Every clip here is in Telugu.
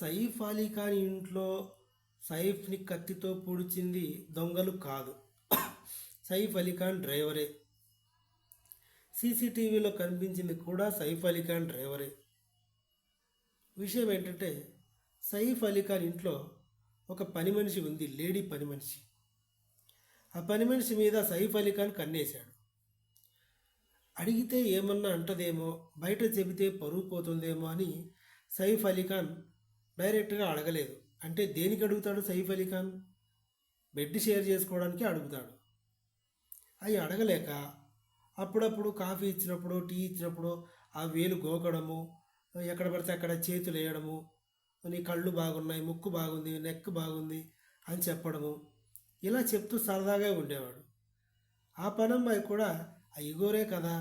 సైఫ్ అలీ ఖాన్ ఇంట్లో సైఫ్ని కత్తితో పొడిచింది దొంగలు కాదు. సైఫ్ అలీ ఖాన్ డ్రైవరే. సీసీటీవీలో కనిపించింది కూడా సైఫ్ అలీ ఖాన్ డ్రైవరే. విషయం ఏంటంటే సైఫ్ అలీ ఖాన్ ఇంట్లో ఒక పని మనిషి ఉంది లేడీ పని మనిషి. ఆ పని మనిషి మీద సైఫ్ అలీ ఖాన్ కన్నేశాడు. అడిగితే ఏమన్నా అంటదేమో బయట చెబితే పరువు పోతుందేమో అని సైఫ్ అలీ ఖాన్ డైరెక్ట్గా అడగలేదు. అంటే దేనికి అడుగుతాడు సైఫ్ అలీ ఖాన్? బెడ్ షేర్ చేసుకోవడానికి అడుగుతాడు. అవి అడగలేక అప్పుడప్పుడు కాఫీ ఇచ్చినప్పుడు టీ ఇచ్చినప్పుడు ఆ వేలు గోకడము ఎక్కడ పడితే అక్కడ చేతులు వేయడము నీ కళ్ళు బాగున్నాయి ముక్కు బాగుంది నెక్ బాగుంది అని చెప్పడము. ఇలా చెప్తూ సరదాగా ఉండేవాడు. ఆ పనమ్మాయి కూడా అయ్యగోరే ఇగోరే కదా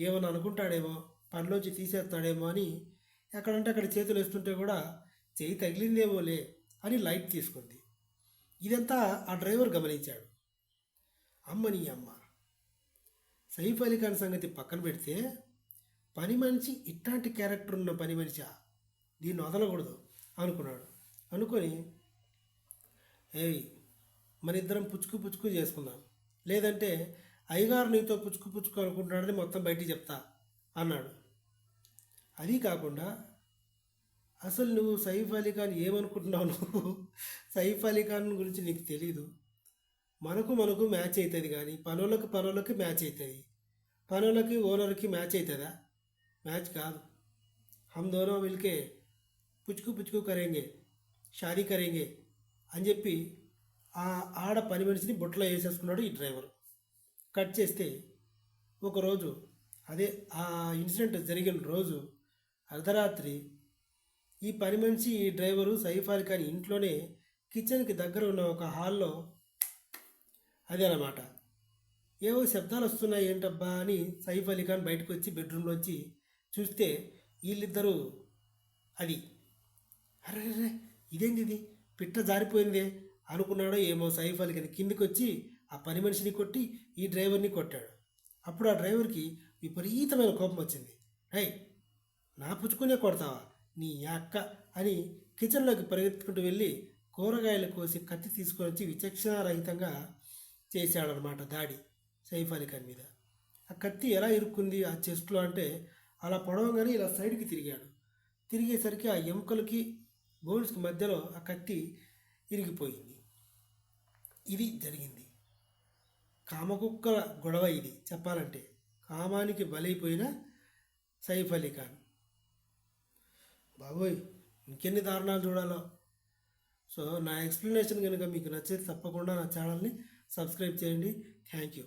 ఏమని అనుకుంటాడేమో పనిలోంచి తీసేస్తాడేమో అని ఎక్కడంటే అక్కడ చేతులు వేస్తుంటే కూడా చేయి తగిలిందేమోలే అని లైట్ తీసుకుంది. ఇదంతా ఆ డ్రైవర్ గమనించాడు. అమ్మని అమ్మ. సైఫ్ అలీ ఖాన్ సంగతి పక్కన పెడితే పని మనిషి ఇట్లాంటి క్యారెక్టర్ ఉన్న పని మనిషి? దీన్ని వదలకూడదు అనుకున్నాడు. అనుకొని ఏయ్ మన ఇద్దరం పుచ్చుకు పుచ్చుకు చేసుకుందాం. లేదంటే అయ్యగారు నీతో పుచ్చుకు పుచ్చుకు అనుకుంటున్నాడని మొత్తం బయటికి చెప్తా అన్నాడు. అది కాకుండా అసలు నువ్వు సైఫ్ అలీ ఖాన్ ఏమనుకుంటున్నావు నువ్వు? సైఫ్ అలీ ఖాన్ గురించి నీకు తెలీదు. మనకు మనకు మ్యాచ్ అవుతుంది కానీ పనులకు పనులకి మ్యాచ్ అవుతుంది పనులకి ఓనర్కి మ్యాచ్ అవుతుందా మ్యాచ్ కాదు. హమ్ దోనో మిల్కే పుచ్చుకు పుచ్చుకు కరేంగే షాదీ కరేంగే అని చెప్పి ఆ ఆడ పని మనిషిని బుట్టలో వేసేసుకున్నాడు ఈ డ్రైవర్. కట్ చేస్తే ఒకరోజు అదే ఆ ఇన్సిడెంట్ జరిగిన రోజు అర్ధరాత్రి. ఈ పని మనిషి ఈ డ్రైవరు సైఫ్ అలీ ఖాన్ ఇంట్లోనే కిచెన్కి దగ్గర ఉన్న ఒక హాల్లో అదే అన్నమాట. ఏవో శబ్దాలు వస్తున్నాయి ఏంటబ్బా అని సైఫ్ అలీ ఖాన్ బయటకు వచ్చి బెడ్రూమ్లోంచి చూస్తే వీళ్ళిద్దరూ అది. అరే రే ఇదేంది ఇది పిట్ట జారిపోయిందే అనుకున్నాడో ఏమో సైఫ్ అలీ ఖాన్ కిందికి వచ్చి ఆ పని మనిషిని కొట్టి ఈ డ్రైవర్ని కొట్టాడు. అప్పుడు ఆ డ్రైవర్కి విపరీతమైన కోపం వచ్చింది హై నా పుచ్చుకునే కొడతావా? నీ అక్క అని కిచెన్లోకి పరిగెత్తుకుంటూ వెళ్ళి కూరగాయలు కోసి కత్తి తీసుకొని వచ్చి విచక్షణారహితంగా చేశాడనమాట దాడి సైఫ్ అలీ ఖాన్ మీద. ఆ కత్తి ఎలా ఇరుక్కుంది ఆ చెస్ట్లో అంటే అలా పొడవగానే ఇలా సైడ్కి తిరిగాడు. తిరిగేసరికి ఆ ఎముకలకి బోన్స్కి మధ్యలో ఆ కత్తి ఇరిగిపోయింది. ఇది జరిగింది. కామకుక్కల గొడవ ఇది చెప్పాలంటే. కామానికి బలైపోయిన సైఫ్ అలీ ఖాన్. బాబోయ్ ఇంకెన్ని దారుణాలు చూడాలో. సో నా ఎక్స్ప్లెనేషన్ కనుక మీకు నచ్చితే తప్పకుండా నా ఛానల్ని సబ్స్క్రైబ్ చేయండి. Thank you.